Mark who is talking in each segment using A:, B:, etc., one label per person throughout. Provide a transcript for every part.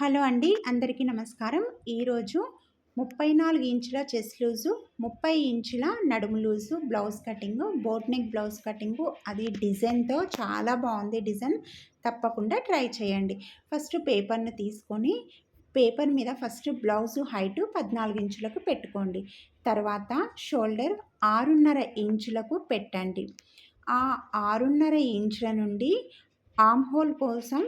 A: Hello అండి అందరికీ నమస్కారం. ఈరోజు ముప్పై నాలుగు ఇంచుల చెస్ట్ లూజు ముప్పై ఇంచుల నడుము loose blouse cutting boat neck blouse cutting. అది డిజైన్తో చాలా బాగుంది డిజైన్. తప్పకుండా ట్రై చేయండి. ఫస్ట్ పేపర్ను తీసుకొని పేపర్ మీద ఫస్ట్ బ్లౌజు హైటు పద్నాలుగు ఇంచులకు పెట్టుకోండి. తర్వాత షోల్డర్ ఆరున్నర ఇంచులకు పెట్టండి. ఆ ఆరున్నర ఇంచుల నుండి ఆమ్ హోల్ కోసం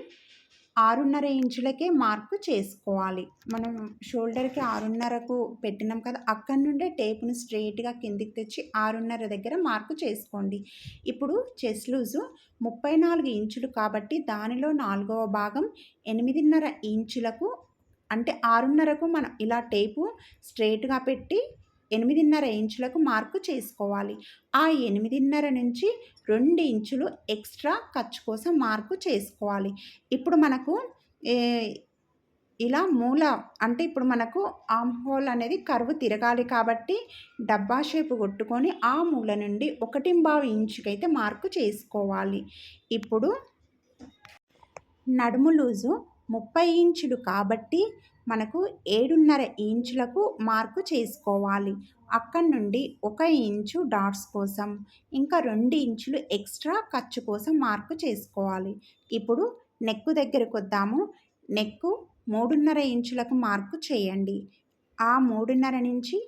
A: ఆరున్నర ఇంచులకే మార్కు చేసుకోవాలి. మనం షోల్డర్కి ఆరున్నరకు పెట్టినాం కదా అక్కడి నుండే టేప్ను స్ట్రెయిట్గా కిందికి తెచ్చి ఆరున్నర దగ్గర మార్కు చేసుకోండి. ఇప్పుడు చెస్ లూజు ముప్పై నాలుగు ఇంచులు కాబట్టి దానిలో నాలుగవ భాగం ఎనిమిదిన్నర ఇంచులకు అంటే ఆరున్నరకు మనం ఇలా టేపు స్ట్రెయిట్గా పెట్టి ఎనిమిదిన్నర ఇంచులకు మార్కు చేసుకోవాలి. ఆ ఎనిమిదిన్నర నుంచి రెండు ఇంచులు ఎక్స్ట్రా ఖర్చు కోసం మార్కు చేసుకోవాలి. ఇప్పుడు మనకు ఇలా మూల అంటే ఇప్పుడు మనకు ఆమ్ హోల్ అనేది కరువు తిరగాలి కాబట్టి డబ్బా షేపు కొట్టుకొని ఆ మూల నుండి ఒకటి బావి ఇంచుకైతే మార్కు చేసుకోవాలి. ఇప్పుడు నడుము లూజు ముప్పై ఇంచులు కాబట్టి మనకు ఏడున్నర ఇంచులకు మార్కు చేసుకోవాలి. అక్కడి నుండి ఒక ఇంచు డాట్స్ కోసం ఇంకా రెండు ఇంచులు ఎక్స్ట్రా ఖర్చు కోసం మార్కు చేసుకోవాలి. ఇప్పుడు నెక్కు దగ్గరకు వద్దాము. నెక్కు మూడున్నర ఇంచులకు మార్కు చేయండి. ఆ మూడున్నర నుంచి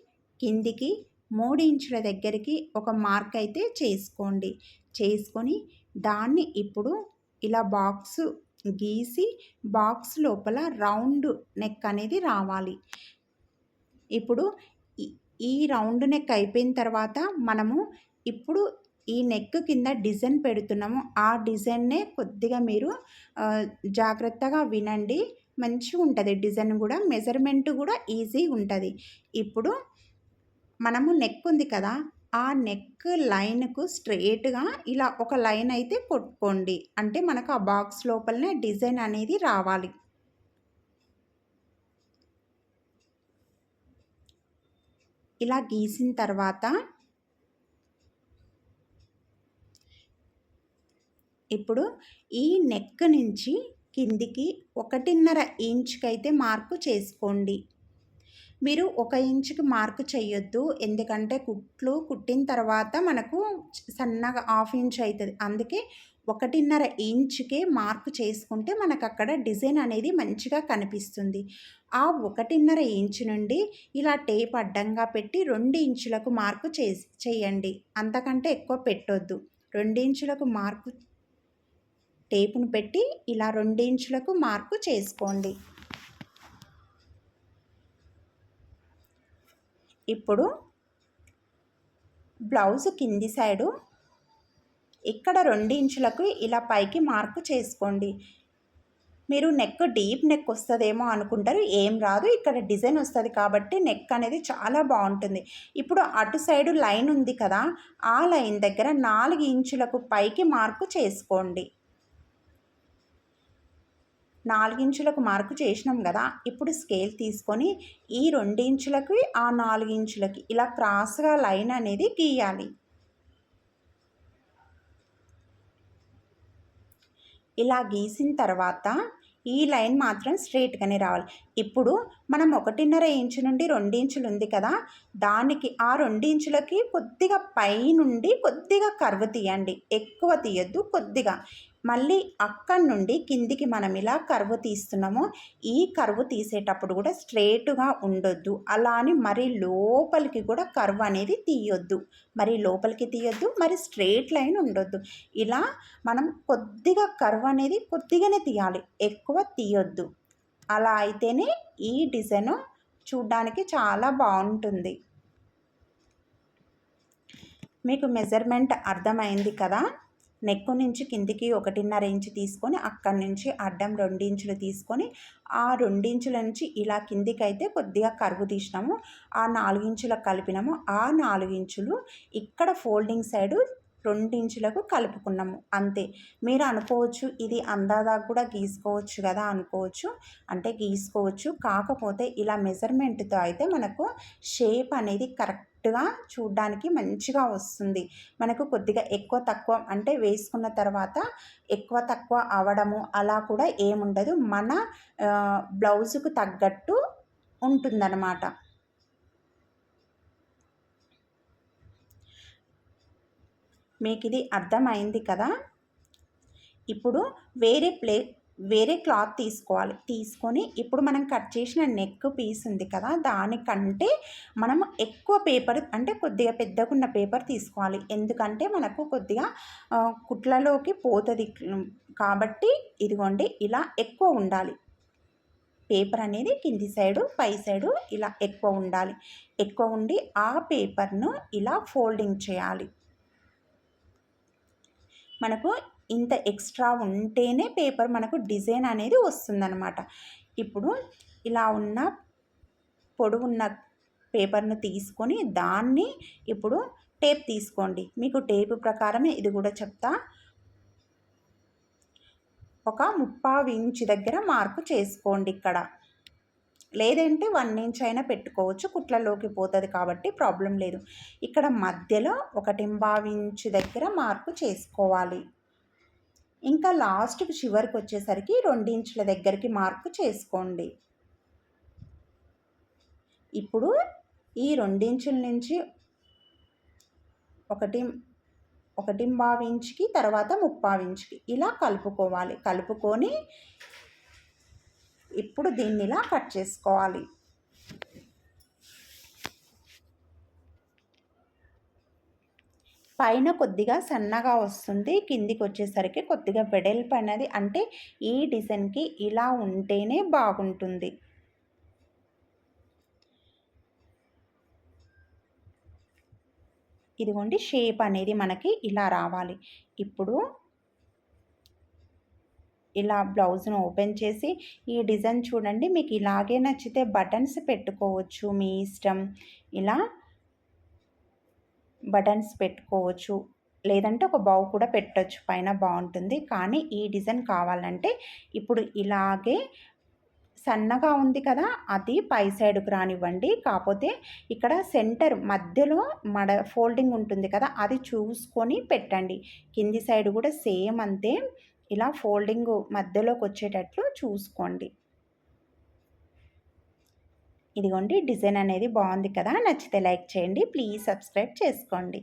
A: కిందికి మూడు ఇంచుల దగ్గరికి ఒక మార్క్ అయితే చేసుకోండి. చేసుకొని దాన్ని ఇప్పుడు ఇలా బాక్సు గీసి బాక్స్ లోపల రౌండ్ నెక్ అనేది రావాలి. ఇప్పుడు ఈ రౌండ్ నెక్ అయిపోయిన తర్వాత మనము ఇప్పుడు ఈ నెక్ కింద డిజైన్ పెడుతున్నాము. ఆ డిజైన్నే కొద్దిగా మీరు జాగ్రత్తగా వినండి. మంచిగా ఉంటుంది. డిజైన్ కూడా మెజర్మెంట్ కూడా ఈజీ ఉంటుంది. ఇప్పుడు మనము నెక్ ఉంది కదా ఆ నెక్ లైన్కు స్ట్రేట్గా ఇలా ఒక లైన్ అయితే కొట్టుకోండి. అంటే మనకు ఆ బాక్స్ లోపలనే డిజైన్ అనేది రావాలి. ఇలా గీసిన తర్వాత ఇప్పుడు ఈ నెక్ నుంచి కిందికి ఒకటిన్నర ఇంచ్కి అయితే మార్కు చేసుకోండి. మీరు ఒక ఇంచుకి మార్క్ చేయొద్దు ఎందుకంటే కుట్లు కుట్టిన తర్వాత మనకు సన్నగా హాఫ్ ఇంచ్ అవుతుంది అందుకే ఒకటిన్నర ఇంచుకే మార్క్ చేసుకుంటే మనకు అక్కడ డిజైన్ అనేది మంచిగా కనిపిస్తుంది. ఆ ఒకటిన్నర ఇంచు నుండి ఇలా టేప్ అడ్డంగా పెట్టి రెండు ఇంచులకు మార్కు చే చేయండి. అంతకంటే ఎక్కువ పెట్టొద్దు. రెండు ఇంచులకు మార్కు టేపును పెట్టి ఇలా రెండు ఇంచులకు మార్కు చేసుకోండి. ఇప్పుడు బ్లౌజ్ కింది సైడు ఇక్కడ రెండు ఇంచులకు ఇలా పైకి మార్కు చేసుకోండి. మీరు నెక్ డీప్ నెక్ వస్తుందేమో అనుకుంటారు ఏం రాదు. ఇక్కడ డిజైన్ వస్తుంది కాబట్టి నెక్ అనేది చాలా బాగుంటుంది. ఇప్పుడు అటు సైడు లైన్ ఉంది కదా ఆ లైన్ దగ్గర నాలుగు ఇంచులకు పైకి మార్కు చేసుకోండి. నాలుగించులకు మార్కు చేసినాం కదా ఇప్పుడు స్కేల్ తీసుకొని ఈ రెండించులకి ఆ నాలుగించులకి ఇలా క్రాస్గా లైన్ అనేది గీయాలి. ఇలా గీసిన తర్వాత ఈ లైన్ మాత్రం స్ట్రైట్గానే రావాలి. ఇప్పుడు మనం ఒకటిన్నర ఇంచు నుండి ఇంచులు ఉంది కదా దానికి ఆ ఇంచులకి కొద్దిగా పై నుండి కొద్దిగా కర్వ్ తీయండి. ఎక్కువ తీయద్దు కొద్దిగా. మళ్ళీ అక్కడి నుండి కిందికి మనం ఇలా కరువు తీస్తున్నామో ఈ కరువు తీసేటప్పుడు కూడా స్ట్రేట్గా ఉండొద్దు. అలా అని మరి లోపలికి కూడా కరువు అనేది తీయొద్దు. మరి లోపలికి తీయొద్దు మరి స్ట్రేట్ లైన్ ఉండొద్దు. ఇలా మనం కొద్దిగా కరువు అనేది కొద్దిగానే తీయాలి. ఎక్కువ తీయొద్దు. అలా అయితేనే ఈ డిజైన్ చూడ్డానికి చాలా బాగుంటుంది. మీకు మెజర్మెంట్ అర్థమైంది కదా? నెక్ నుంచి కిందికి ఒకటిన్నర ఇంచు తీసుకొని అక్కడి నుంచి అడ్డం రెండించులు తీసుకొని ఆ రెండించుల నుంచి ఇలా కిందికి అయితే కొద్దిగా కరువు తీసినాము. ఆ నాలుగించులకు కలిపినాము. ఆ నాలుగించులు ఇక్కడ ఫోల్డింగ్ సైడు రెండించులకు కలుపుకున్నాము. అంతే. మీరు అనుకోవచ్చు ఇది అందాదా కూడా గీసుకోవచ్చు కదా అనుకోవచ్చు. అంటే గీసుకోవచ్చు. కాకపోతే ఇలా మెజర్మెంట్తో అయితే మనకు షేప్ అనేది కరెక్ట్ పర్ఫెక్ట్గా చూడ్డానికి మంచిగా వస్తుంది. మనకు కొద్దిగా ఎక్కువ తక్కువ అంటే వేసుకున్న తర్వాత ఎక్కువ తక్కువ అవడము అలా కూడా ఏముండదు. మన బ్లౌజుకు తగ్గట్టు ఉంటుందన్నమాట. మీకు ఇది అర్థమైంది కదా? ఇప్పుడు వేరే ప్లే వేరే క్లాత్ తీసుకోవాలి. తీసుకొని ఇప్పుడు మనం కట్ చేసిన నెక్ పీస్ ఉంది కదా దానికంటే మనం ఎక్కువ పేపర్ అంటే కొద్దిగా పెద్దగున్న పేపర్ తీసుకోవాలి. ఎందుకంటే మనకు కొద్దిగా కుట్లలోకి పోతుంది. కాబట్టి ఇదిగోండి ఇలా ఎక్కువ ఉండాలి. పేపర్ అనేది కింది సైడు పై సైడు ఇలా ఎక్కువ ఉండాలి. ఎక్కువ ఉండి ఆ పేపర్ను ఇలా ఫోల్డింగ్ చేయాలి. మనకు ఇంత ఎక్స్ట్రా ఉంటేనే పేపర్ మనకు డిజైన్ అనేది వస్తుందన్నమాట. ఇప్పుడు ఇలా ఉన్న పొడవున్న పేపర్ను తీసుకొని దాన్ని ఇప్పుడు టేప్ తీసుకోండి. మీకు టేప్ ప్రకారమే ఇది కూడా చెప్తా. ఒక ముప్పావు ఇంచు దగ్గర మార్కు చేసుకోండి ఇక్కడ. లేదంటే వన్ ఇంచ్ అయినా పెట్టుకోవచ్చు. కుట్లలోకి పోతుంది కాబట్టి ప్రాబ్లం లేదు. ఇక్కడ మధ్యలో ఒకటి ఇంచు దగ్గర మార్పు చేసుకోవాలి. ఇంకా లాస్ట్కి చివరికి వచ్చేసరికి రెండించుల దగ్గరికి మార్పు చేసుకోండి. ఇప్పుడు ఈ రెండించుల నుంచి ఒకటి ఒకటి ఇంచుకి తర్వాత ఇంచుకి ఇలా కలుపుకోవాలి. కలుపుకొని ఇప్పుడు దీన్ని ఇలా కట్ చేసుకోవాలి. పైన కొద్దిగా సన్నగా వస్తుంది. కిందికి వచ్చేసరికి కొద్దిగా వెడల్పు అనేది అంటే ఈ డిజైన్కి ఇలా ఉంటేనే బాగుంటుంది. ఇదిగోండి షేప్ అనేది మనకి ఇలా రావాలి. ఇప్పుడు ఇలా బ్లౌజ్ను ఓపెన్ చేసి ఈ డిజైన్ చూడండి. మీకు ఇలాగే నచ్చితే బటన్స్ పెట్టుకోవచ్చు మీ ఇష్టం. ఇలా బటన్స్ పెట్టుకోవచ్చు. లేదంటే ఒక బౌ కూడా పెట్టచ్చు పైన బాగుంటుంది. కానీ ఈ డిజైన్ కావాలంటే ఇప్పుడు ఇలాగే సన్నగా ఉంది కదా అది పై సైడ్కి రానివ్వండి. కాకపోతే ఇక్కడ సెంటర్ మధ్యలో మడ ఫోల్డింగ్ ఉంటుంది కదా అది చూసుకొని పెట్టండి. కింది సైడ్ కూడా సేమ్ అంతే ఇలా ఫోల్డింగ్ మధ్యలోకి వచ్చేటట్లు చూసుకోండి. ఇదిగోండి డిజైన్ అనేది బాగుంది కదా నచ్చితే లైక్ చేయండి ప్లీజ్ సబ్స్క్రైబ్ చేసుకోండి.